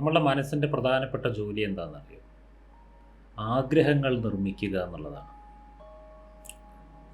നമ്മളുടെ മനസ്സിന്റെ പ്രധാനപ്പെട്ട ജോലി എന്താണെന്നറിയോ? ആഗ്രഹങ്ങൾ നിർമ്മിക്കുക എന്നുള്ളതാണ്.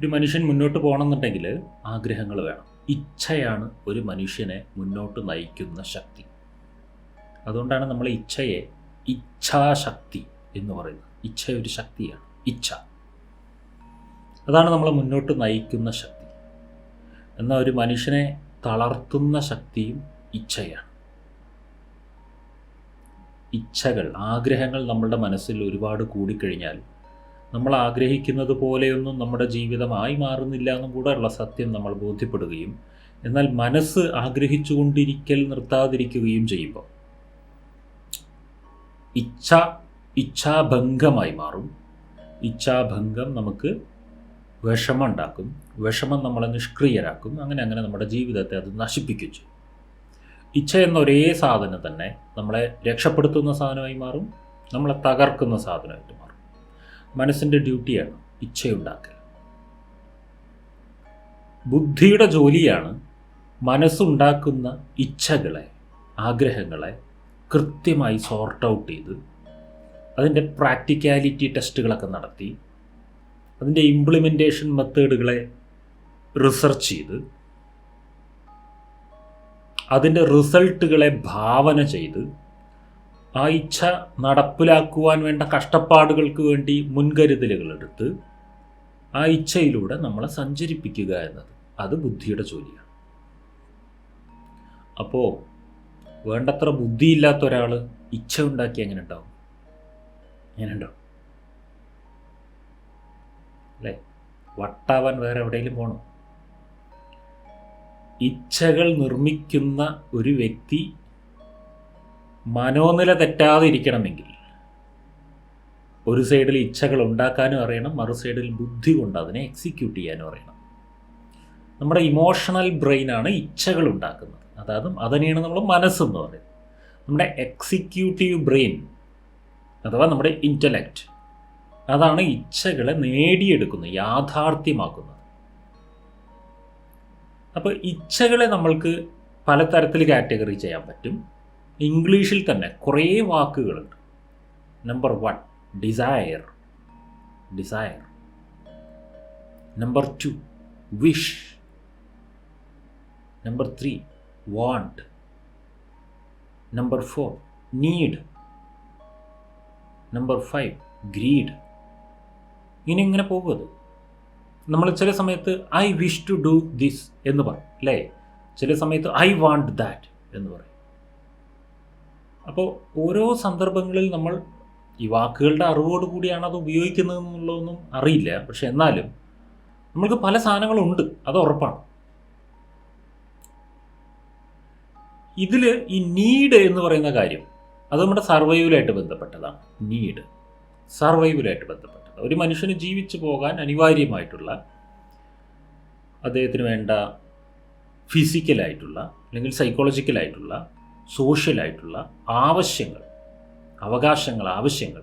ഒരു മനുഷ്യൻ മുന്നോട്ട് പോകണമെന്നുണ്ടെങ്കിൽ ആഗ്രഹങ്ങൾ വേണം. ഇച്ഛയാണ് ഒരു മനുഷ്യനെ മുന്നോട്ട് നയിക്കുന്ന ശക്തി. അതുകൊണ്ടാണ് നമ്മൾ ഇച്ഛയെ ഇച്ഛാശക്തി എന്ന് പറയുന്നത്. ഇച്ഛ ഒരു ശക്തിയാണ്. ഇച്ഛ. അതാണ് നമ്മളെ മുന്നോട്ട് നയിക്കുന്ന ശക്തി. എന്നാൽ ഒരു മനുഷ്യനെ തളർത്തുന്ന ശക്തിയും ഇച്ഛയാണ്. ഇച്ഛകൾ ആഗ്രഹങ്ങൾ നമ്മളുടെ മനസ്സിൽ ഒരുപാട് കൂടിക്കഴിഞ്ഞാൽ നമ്മൾ ആഗ്രഹിക്കുന്നത് പോലെയൊന്നും നമ്മുടെ ജീവിതമായി മാറുന്നില്ല എന്നും കൂടെ ഉള്ള സത്യം നമ്മൾ ബോധ്യപ്പെടുകയും എന്നാൽ മനസ്സ് ആഗ്രഹിച്ചുകൊണ്ടിരിക്കൽ നിർത്താതിരിക്കുകയും ചെയ്യുമ്പോൾ ഇച്ഛ ഇച്ഛാഭംഗമായി മാറും. ഇച്ഛാഭംഗം നമുക്ക് വിഷമം ഉണ്ടാക്കും. വിഷമം നമ്മളെ നിഷ്ക്രിയരാക്കും. അങ്ങനെ അങ്ങനെ നമ്മുടെ ജീവിതത്തെ അത് നശിപ്പിക്കും ഇച്ഛ എന്ന ഒരേ സാധനം തന്നെ നമ്മളെ രക്ഷപ്പെടുത്തുന്ന സാധനമായി മാറും നമ്മളെ തകർക്കുന്ന സാധനമായിട്ട് മാറും. മനസ്സിന്റെ ഡ്യൂട്ടിയാണ് ഇച്ഛയുണ്ടാക്കൽ. ബുദ്ധിയുടെ ജോലിയാണ് മനസ്സുണ്ടാക്കുന്ന ഇച്ഛകളെ ആഗ്രഹങ്ങളെ കൃത്യമായി സോർട്ട് ഔട്ട് ചെയ്ത് അതിന്റെ പ്രാക്ടിക്കാലിറ്റി ടെസ്റ്റുകളൊക്കെ നടത്തി അതിന്റെ ഇംപ്ലിമെന്റേഷൻ മെത്തേഡുകളെ റിസർച്ച് ചെയ്ത് അതിന്റെ റിസൾട്ടുകളെ ഭാവന ചെയ്ത് ആ ഇച്ഛ നടപ്പിലാക്കുവാൻ വേണ്ട കഷ്ടപ്പാടുകൾക്ക് വേണ്ടി മുൻകരുതലുകൾ എടുത്ത് ആ ഇച്ഛയിലൂടെ നമ്മളെ സഞ്ചരിപ്പിക്കുക എന്നത്. അത് ബുദ്ധിയുടെ ജോലിയാണ്. അപ്പോൾ വേണ്ടത്ര ബുദ്ധിയില്ലാത്ത ഒരാൾ ഇച്ഛ ഉണ്ടാക്കി എങ്ങനെ ഉണ്ടാവും? എങ്ങനെ ഉണ്ടാവും? അല്ലേ? വട്ടാവാൻ വേറെ എവിടെയെങ്കിലും പോകണം ഇച്ഛകൾ നിർമ്മിക്കുന്ന ഒരു വ്യക്തി മനോനില തെറ്റാതെ ഇരിക്കണമെങ്കിൽ ഒരു സൈഡിൽ ഇച്ഛകൾ ഉണ്ടാക്കാനും അറിയണം മറു സൈഡിൽ ബുദ്ധി കൊണ്ട് അതിനെ എക്സിക്യൂട്ട് ചെയ്യാനും അറിയണം. നമ്മുടെ ഇമോഷണൽ ബ്രെയിനാണ് ഇച്ഛകൾ ഉണ്ടാക്കുന്നത്. അതായത് അതിനെയാണ് നമ്മൾ മനസ്സെന്ന് പറയുന്നത്. നമ്മുടെ എക്സിക്യൂട്ടീവ് ബ്രെയിൻ അഥവാ നമ്മുടെ ഇന്റലക്റ്റ് അതാണ് ഇച്ഛകളെ നേടിയെടുക്കുന്നത് യാഥാർത്ഥ്യമാക്കുന്നത്. അപ്പോൾ ഇച്ഛകളെ നമ്മൾക്ക് പലതരത്തിൽ കാറ്റഗറി ചെയ്യാൻ പറ്റും. ഇംഗ്ലീഷിൽ തന്നെ കുറേ വാക്കുകളുണ്ട്. Number one desire desire number two wish number three want number four need number five greed ഇങ്ങനെ ഇങ്ങനെ പോകുന്നത് നമ്മൾ ചില സമയത്ത് I wish to do this എന്ന് പറയും അല്ലേ? ചില സമയത്ത് ഐ വാണ്ട് ദാറ്റ് എന്ന് പറയും. അപ്പോൾ ഓരോ സന്ദർഭങ്ങളിൽ നമ്മൾ ഈ വാക്കുകളുടെ അറിവോട് കൂടിയാണ് അത് ഉപയോഗിക്കുന്നത് എന്നുള്ളതൊന്നും അറിയില്ല. പക്ഷെ എന്നാലും നമ്മൾക്ക് പല സാധനങ്ങളുണ്ട് അത് ഉറപ്പാണ്. ഇതിൽ ഈ നീഡ് എന്ന് പറയുന്ന കാര്യം അത് നമ്മുടെ സർവൈവലായിട്ട് ബന്ധപ്പെട്ടതാണ്. നീഡ് സർവൈവലായിട്ട് ബന്ധപ്പെട്ടത് ഒരു മനുഷ്യന് ജീവിച്ചു പോകാൻ അനിവാര്യമായിട്ടുള്ള അദ്ദേഹത്തിന് വേണ്ട ഫിസിക്കലായിട്ടുള്ള അല്ലെങ്കിൽ സൈക്കോളജിക്കലായിട്ടുള്ള സോഷ്യലായിട്ടുള്ള ആവശ്യങ്ങൾ അവകാശങ്ങൾ ആവശ്യങ്ങൾ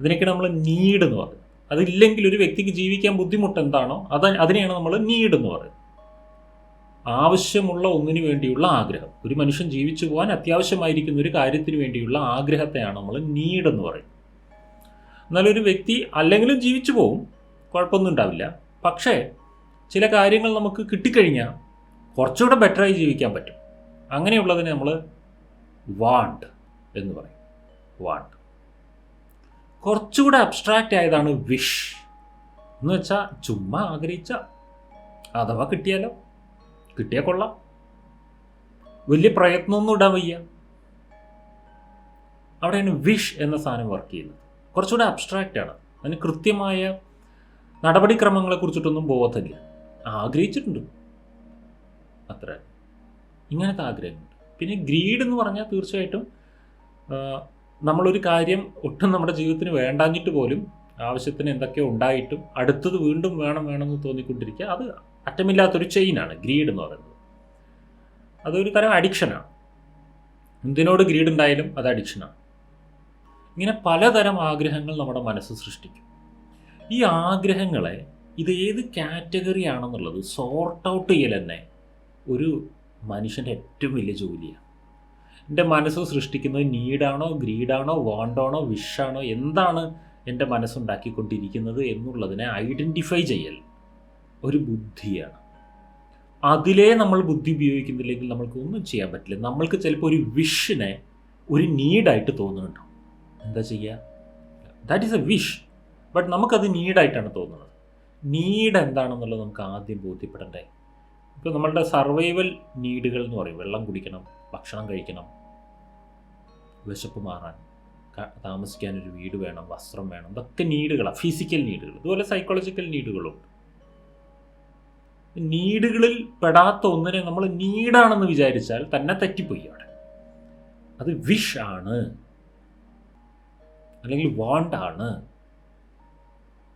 അതിനൊക്കെ നമ്മൾ നീഡ് എന്ന് പറയുന്നത്. അതില്ലെങ്കിൽ ഒരു വ്യക്തിക്ക് ജീവിക്കാൻ ബുദ്ധിമുട്ട് എന്താണോ അത് അതിനെയാണ് നമ്മൾ നീഡ് എന്ന് പറയുന്നത്. ആവശ്യമുള്ള ഒന്നിനു വേണ്ടിയുള്ള ആഗ്രഹം. ഒരു മനുഷ്യൻ ജീവിച്ചു പോകാൻ അത്യാവശ്യമായിരിക്കുന്ന ഒരു കാര്യത്തിന് വേണ്ടിയുള്ള ആഗ്രഹത്തെയാണ് നമ്മൾ നീഡ് എന്ന് പറയുന്നത്. എന്നാലൊരു വ്യക്തി അല്ലെങ്കിലും ജീവിച്ചു പോവും കുഴപ്പമൊന്നും ഉണ്ടാവില്ല. പക്ഷേ ചില കാര്യങ്ങൾ നമുക്ക് കിട്ടിക്കഴിഞ്ഞാൽ കുറച്ചുകൂടെ ബെറ്ററായി ജീവിക്കാൻ പറ്റും. അങ്ങനെയുള്ളതിനെ നമ്മൾ വാണ്ട് എന്ന് പറയും. വാണ്ട് കുറച്ചുകൂടെ അബ്സ്ട്രാക്റ്റ് ആയതാണ് വിഷ് എന്ന് വെച്ചാൽ ചുമ്മാ ആഗ്രഹിച്ച അഥവാ കിട്ടിയാലോ കിട്ടിയാൽ കൊള്ളാം. വലിയ പ്രയത്നമൊന്നും ഇടാൻ വയ്യ. അവിടെയാണ് വിഷ് എന്ന സാധനം വർക്ക് ചെയ്യുന്നത്. കുറച്ചുകൂടെ ആണ്. അതിന് കൃത്യമായ നടപടിക്രമങ്ങളെ കുറിച്ചിട്ടൊന്നും ബോധമില്ല. ആഗ്രഹിച്ചിട്ടുണ്ട്. അത്ര. ഇങ്ങനത്തെ ആഗ്രഹമുണ്ട് പിന്നെ ഗ്രീഡ് എന്ന് പറഞ്ഞാൽ തീർച്ചയായിട്ടും നമ്മളൊരു കാര്യം ഒട്ടും നമ്മുടെ ജീവിതത്തിന് വേണ്ടാഞ്ഞിട്ട് പോലും ആവശ്യത്തിന് എന്തൊക്കെയോ ഉണ്ടായിട്ടും അടുത്തത് വീണ്ടും വേണം വേണമെന്ന് തോന്നിക്കൊണ്ടിരിക്കുക അത് അറ്റമില്ലാത്തൊരു ചെയിനാണ് ഗ്രീഡ് എന്ന് പറയുന്നത്. അതൊരു തരം അഡിക്ഷനാണ് എന്തിനോട് ഗ്രീഡ് ഉണ്ടായാലും അത് അഡിക്ഷനാണ് ഇങ്ങനെ പലതരം ആഗ്രഹങ്ങൾ നമ്മുടെ മനസ്സ് സൃഷ്ടിക്കും. ഈ ആഗ്രഹങ്ങളെ ഇത് ഏത് കാറ്റഗറി ആണെന്നുള്ളത് സോർട്ട് ഔട്ട് ചെയ്യൽ തന്നെ ഒരു മനുഷ്യന്റെ ഏറ്റവും വലിയ ജോലിയാണ്. എന്റെ മനസ്സ് സൃഷ്ടിക്കുന്നത് നീഡാണോ ഗ്രീഡാണോ വാണ്ടാണോ വിഷാണോ എന്താണ് എന്റെ മനസ്സുണ്ടാക്കിക്കൊണ്ടിരിക്കുന്നത് എന്നുള്ളതിനെ ഐഡന്റിഫൈ ചെയ്യൽ ഒരു ബുദ്ധിയാണ്. അതിലേ നമ്മൾ ബുദ്ധി ഉപയോഗിക്കുന്നില്ലെങ്കിൽ നമ്മൾക്ക് ഒന്നും ചെയ്യാൻ പറ്റില്ല. നമ്മൾക്ക് ചിലപ്പോൾ ഒരു വിഷിനെ ഒരു നീഡായിട്ട് തോന്നുന്നുണ്ടോ എന്താ ചെയ്യുക? That is a wish but നമുക്കത് നീഡായിട്ടാണ് തോന്നുന്നത്. നീഡ് എന്താണെന്നുള്ളത് നമുക്ക് ആദ്യം ബോധ്യപ്പെടണ്ടേ. ഇപ്പോൾ നമ്മളുടെ സർവൈവൽ നീഡുകൾ എന്ന് പറയും. വെള്ളം കുടിക്കണം ഭക്ഷണം കഴിക്കണം വിശപ്പ് മാറാൻ താമസിക്കാനൊരു വീട് വേണം വസ്ത്രം വേണം. ഇതൊക്കെ നീഡുകളാണ് ഫിസിക്കൽ നീഡുകൾ ഇതുപോലെ സൈക്കോളജിക്കൽ നീഡുകളുണ്ട് നീഡുകളിൽ പെടാത്ത ഒന്നിനെ നമ്മൾ നീഡാണെന്ന് വിചാരിച്ചാൽ തന്നെ തെറ്റിപ്പോയി അവിടെ. അത് വിഷ് ആണ്. അല്ലെങ്കിൽ വാണ്ട് ആണ്.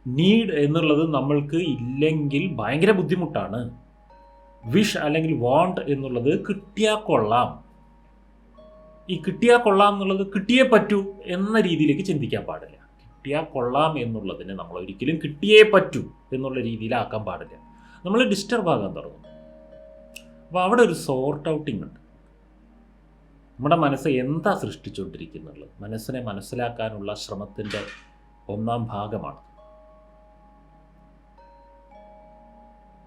നീഡ് എന്നുള്ളത് നമ്മൾക്ക് ഇല്ലെങ്കിൽ ഭയങ്കര ബുദ്ധിമുട്ടാണ്. വിഷ് അല്ലെങ്കിൽ വാണ്ട് എന്നുള്ളത് കിട്ടിയാൽ കൊള്ളാം. ഈ കിട്ടിയാൽ കൊള്ളാം എന്നുള്ളത് കിട്ടിയേ പറ്റൂ എന്ന രീതിയിലേക്ക് ചിന്തിക്കാൻ പാടില്ല. കിട്ടിയാൽ കൊള്ളാം എന്നുള്ളതിനെ നമ്മൾ ഒരിക്കലും കിട്ടിയേ പറ്റൂ എന്നുള്ള രീതിയിലാക്കാൻ പാടില്ല. നമ്മൾ ഡിസ്റ്റർബ് ആകാൻ തുടങ്ങും. അപ്പോൾ അവിടെ ഒരു സോർട്ട് ഔട്ടിംഗ് ഉണ്ട്. നമ്മുടെ മനസ്സ് എന്താ സൃഷ്ടിച്ചുകൊണ്ടിരിക്കുന്നുള്ളത് മനസ്സിനെ മനസ്സിലാക്കാനുള്ള ശ്രമത്തിന്റെ ഒന്നാം ഭാഗമാണ്.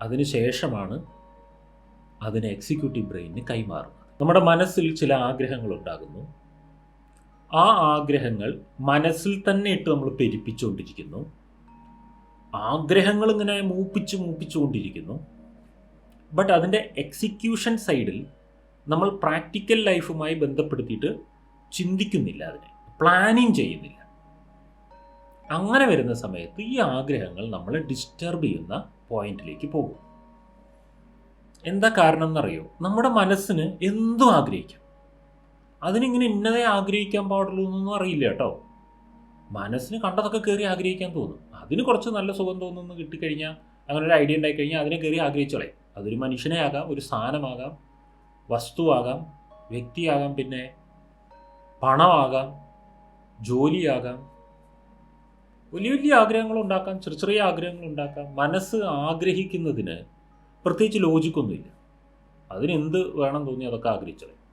അതിനുശേഷമാണ് അതിനെ എക്സിക്യൂട്ടീവ് ബ്രെയിനിന് കൈമാറുന്നത്. നമ്മുടെ മനസ്സിൽ ചില ആഗ്രഹങ്ങൾ ഉണ്ടാകുന്നു. ആ ആഗ്രഹങ്ങൾ മനസ്സിൽ തന്നെ ഇട്ട് നമ്മൾ പെരുപ്പിച്ചുകൊണ്ടിരിക്കുന്നു. ആഗ്രഹങ്ങൾ ഇങ്ങനെ മൂപ്പിച്ച് മൂപ്പിച്ചുകൊണ്ടിരിക്കുന്നു. ബട്ട് അതിന്റെ എക്സിക്യൂഷൻ സൈഡിൽ നമ്മൾ പ്രാക്ടിക്കൽ ലൈഫുമായി ബന്ധപ്പെടുത്തിയിട്ട് ചിന്തിക്കുന്നില്ല അതിനെ. പ്ലാനിങ് ചെയ്യുന്നില്ല. അങ്ങനെ വരുന്ന സമയത്ത് ഈ ആഗ്രഹങ്ങൾ നമ്മളെ ഡിസ്റ്റർബ് ചെയ്യുന്ന പോയിന്റിലേക്ക് പോകും. എന്താ കാരണം എന്നറിയോ? നമ്മുടെ മനസ്സിന് എന്തും ആഗ്രഹിക്കാം. അതിനിങ്ങനെ ഇന്നതേ ആഗ്രഹിക്കാൻ പാടുള്ളൂ എന്നൊന്നും അറിയില്ല കേട്ടോ. മനസ്സിന് കണ്ടതൊക്കെ കയറി ആഗ്രഹിക്കാൻ തോന്നും. അതിന് കുറച്ച് നല്ല സുഖം തോന്നുന്നു കിട്ടിക്കഴിഞ്ഞാൽ അങ്ങനെ ഒരു ഐഡിയ ഉണ്ടായിക്കഴിഞ്ഞാൽ അതിനെ കയറി ആഗ്രഹിച്ചോളെ. അതൊരു മനുഷ്യനെ ആകാം ഒരു സാധനമാകാം വസ്തുവാകാം വ്യക്തിയാകാം പിന്നെ പണമാകാം ജോലിയാകാം. വലിയ വലിയ ആഗ്രഹങ്ങൾ ഉണ്ടാക്കാം ചെറിയ ചെറിയ ആഗ്രഹങ്ങൾ ഉണ്ടാക്കാം. മനസ്സ് ആഗ്രഹിക്കുന്നതിന് പ്രത്യേകിച്ച് ലോജിക്കൊന്നുമില്ല. അതിനെന്ത് വേണം തോന്നി അതൊക്കെ ആഗ്രഹിച്ചത്.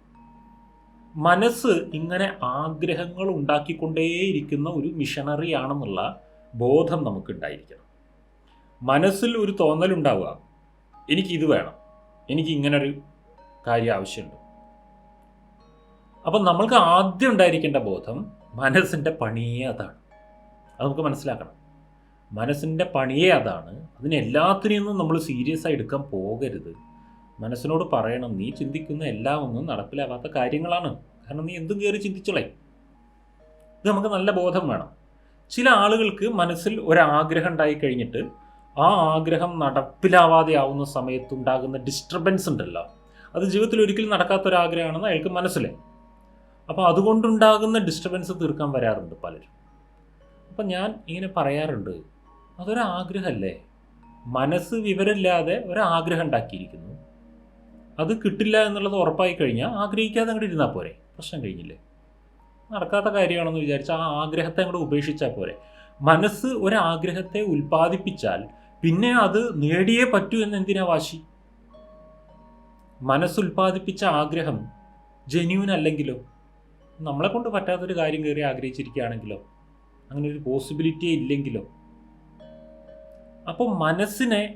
മനസ്സ് ഇങ്ങനെ ആഗ്രഹങ്ങൾ ഉണ്ടാക്കിക്കൊണ്ടേയിരിക്കുന്ന ഒരു മിഷണറി ആണെന്നുള്ള ബോധം നമുക്കുണ്ടായിരിക്കണം. മനസ്സിൽ ഒരു തോന്നലുണ്ടാവുക. എനിക്കിത് വേണം. എനിക്ക് ഇങ്ങനൊരു കാര്യം ആവശ്യമുണ്ട്. അപ്പം നമ്മൾക്ക് ആദ്യം ഉണ്ടായിരിക്കേണ്ട ബോധം മനസ്സിന്റെ പണിയേ അതാണ്. അത് നമുക്ക് മനസ്സിലാക്കണം. മനസ്സിന്റെ പണിയേ അതാണ്. അതിന് നമ്മൾ സീരിയസ് ആയി എടുക്കാൻ പോകരുത്. മനസ്സിനോട് പറയണം നീ ചിന്തിക്കുന്ന എല്ലാം ഒന്നും നടപ്പിലാവാത്ത കാര്യങ്ങളാണ്. കാരണം നീ എന്തും കയറി ചിന്തിച്ചോളേ. ഇത് നമുക്ക് നല്ല ബോധം വേണം. ചില ആളുകൾക്ക് മനസ്സിൽ ഒരാഗ്രഹം ഉണ്ടായി കഴിഞ്ഞിട്ട് ആ ആഗ്രഹം നടപ്പിലാവാതെ ആവുന്ന സമയത്തുണ്ടാകുന്ന ഡിസ്റ്റർബൻസ് ഉണ്ടല്ലോ. അത് ജീവിതത്തിൽ ഒരിക്കലും നടക്കാത്തൊരാഗ്രഹമാണെന്ന് അയാൾക്ക് മനസ്സിലായി. അപ്പോൾ അതുകൊണ്ടുണ്ടാകുന്ന ഡിസ്റ്റർബൻസ് തീർക്കാൻ വരാറുണ്ട് പലരും. അപ്പം ഞാൻ ഇങ്ങനെ പറയാറുണ്ട് അതൊരാഗ്രഹമല്ലേ? മനസ്സ് വിവരമില്ലാതെ ഒരാഗ്രഹം ഉണ്ടാക്കിയിരിക്കുന്നു. അത് കിട്ടില്ല എന്നുള്ളത് ഉറപ്പായി കഴിഞ്ഞാൽ ആഗ്രഹിക്കാതെ അങ്ങോട്ട് ഇരുന്നാൽ പോരെ? പ്രശ്നം കഴിഞ്ഞില്ലേ? നടക്കാത്ത കാര്യമാണെന്ന് വിചാരിച്ചാൽ ആ ആഗ്രഹത്തെ അങ്ങോട്ട് ഉപേക്ഷിച്ചാൽ പോരെ? മനസ്സ് ഒരാഗ്രഹത്തെ ഉൽപ്പാദിപ്പിച്ചാൽ പിന്നെ അത് നേടിയേ പറ്റൂ എന്ന് എന്തിനാ വാശി? മനസ്സ് ഉൽപ്പാദിപ്പിച്ച ആഗ്രഹം ജെന്യൂൻ അല്ലെങ്കിലോ നമ്മളെ കൊണ്ട് പറ്റാത്തൊരു കാര്യം കയറി ആഗ്രഹിച്ചിരിക്കുകയാണെങ്കിലോ? അങ്ങനെ ഒരു പോസിബിലിറ്റി ഇല്ലെങ്കിലോ? അപ്പോൾ മനസ്സിനെ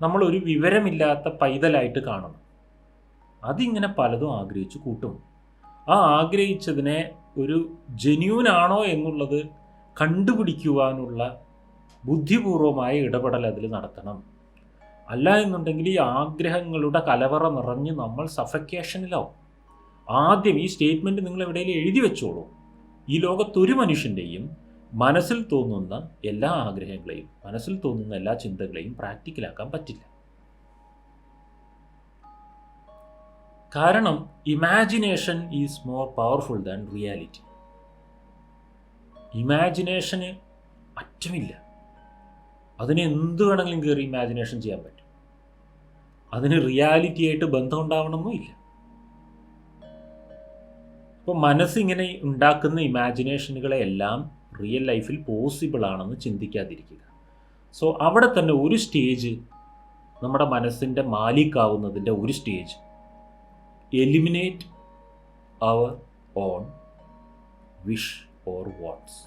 നമ്മൾ ഒരു വിവരമില്ലാത്ത പൈതലായിട്ട് കാണണം. അതിങ്ങനെ പലതും ആഗ്രഹിച്ചു കൂട്ടും. ആ ആഗ്രഹിച്ചതിനെ ഒരു ജെന്യൂൻ ആണോ എന്നുള്ളത് കണ്ടുപിടിക്കുവാനുള്ള ബുദ്ധിപൂർവമായ ഇടപെടൽ അതിൽ നടത്തണം. അല്ല എന്നുണ്ടെങ്കിൽ ഈ ആഗ്രഹങ്ങളുടെ കലവറ നിറഞ്ഞ് നമ്മൾ സഫക്കേഷനിലാവും. ആദ്യം ഈ സ്റ്റേറ്റ്മെന്റ് നിങ്ങൾ എവിടെയെങ്കിലും എഴുതി വെച്ചോളൂ. ഈ ലോകത്തൊരു മനുഷ്യന്റെയും മനസ്സിൽ തോന്നുന്ന എല്ലാ ആഗ്രഹങ്ങളെയും മനസ്സിൽ തോന്നുന്ന എല്ലാ ചിന്തകളെയും പ്രാക്ടിക്കലാക്കാൻ പറ്റില്ല. കാരണം imagination is more powerful than reality. Imagination അറ്റമില്ല. അതിനെ എന്ത് വേണമെങ്കിലും കയറി ഇമാജിനേഷൻ ചെയ്യാൻ പറ്റും. അതിന് റിയാലിറ്റി ആയിട്ട് ബന്ധം ഉണ്ടാവണമെന്നില്ല ഇപ്പോൾ മനസ്സിങ്ങനെ ഉണ്ടാക്കുന്ന ഇമാജിനേഷനുകളെ എല്ലാം റിയൽ ലൈഫിൽ പോസിബിൾ ആണെന്ന് ചിന്തിക്കാതിരിക്കുക. സോ അവിടെ തന്നെ ഒരു സ്റ്റേജ് നമ്മുടെ മനസ്സിന്റെ മാലിക്കാവുന്നതിന്റെ ഒരു stage eliminate our own wish or wants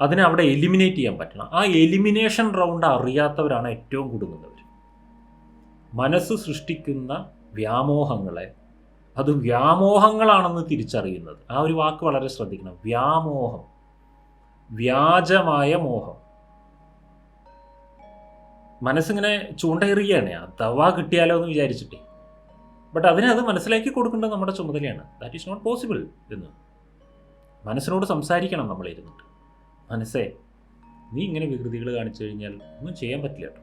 അതിനെ അവിടെ എലിമിനേറ്റ് ചെയ്യാൻ പറ്റണം. ആ എലിമിനേഷൻ റൗണ്ട് അറിയാത്തവരാണ് ഏറ്റവും കുടുങ്ങുന്നവർ മനസ്സ് സൃഷ്ടിക്കുന്ന വ്യാമോഹങ്ങളെ. അത് വ്യാമോഹങ്ങളാണെന്ന് തിരിച്ചറിയുന്നത്. ആ ഒരു വാക്ക് വളരെ ശ്രദ്ധിക്കണം. വ്യാമോഹം. വ്യാജമായ മോഹം. മനസ്സിങ്ങനെ ചൂണ്ടയെറിയാണ് അഥവാ കിട്ടിയാലോ എന്ന് വിചാരിച്ചിട്ടേ. ബട്ട് അതിനെ അത് മനസ്സിലാക്കി കൊടുക്കേണ്ടത് നമ്മുടെ ചുമതലയാണ്. ദാറ്റ് ഈസ് നോട്ട് പോസിബിൾ എന്ന്. മനസ്സിനോട് സംസാരിക്കണം നമ്മൾ ഇരുന്നിട്ട്. മനസ്സേ നീ ഇങ്ങനെ വികൃതികൾ കാണിച്ചു കഴിഞ്ഞാൽ ഒന്നും ചെയ്യാൻ പറ്റില്ല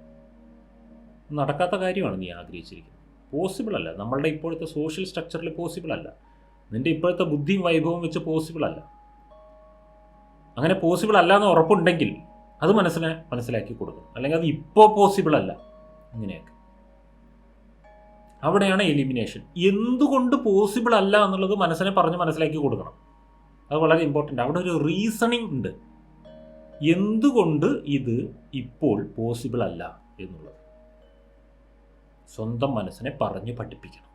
നടക്കാത്ത കാര്യമാണ് നീ ആഗ്രഹിച്ചിരിക്കുന്നത്. പോസിബിൾ അല്ല. നമ്മളുടെ ഇപ്പോഴത്തെ സോഷ്യൽ സ്ട്രക്ചറിൽ പോസിബിൾ അല്ല. നിന്റെ ഇപ്പോഴത്തെ ബുദ്ധിയും വൈഭവവും വെച്ച് പോസിബിൾ അല്ല. അങ്ങനെ പോസിബിൾ അല്ല എന്ന് ഉറപ്പുണ്ടെങ്കിൽ അത് മനസ്സിനെ മനസ്സിലാക്കി കൊടുക്കും. അല്ലെങ്കിൽ അത് ഇപ്പോൾ പോസിബിൾ അല്ല. ഇങ്ങനെയൊക്കെ. അവിടെയാണ് എലിമിനേഷൻ എന്തുകൊണ്ട് പോസിബിൾ അല്ല എന്നുള്ളത് മനസ്സിനെ പറഞ്ഞ് മനസ്സിലാക്കി കൊടുക്കണം. അത് വളരെ ഇമ്പോർട്ടന്റ് അവിടെ ഒരു റീസണിങ് ഉണ്ട്. എന്തുകൊണ്ട് ഇത് ഇപ്പോൾ പോസിബിൾ അല്ല എന്നുള്ളത്. സ്വന്തം മനസ്സിനെ പറഞ്ഞു പഠിപ്പിക്കണം.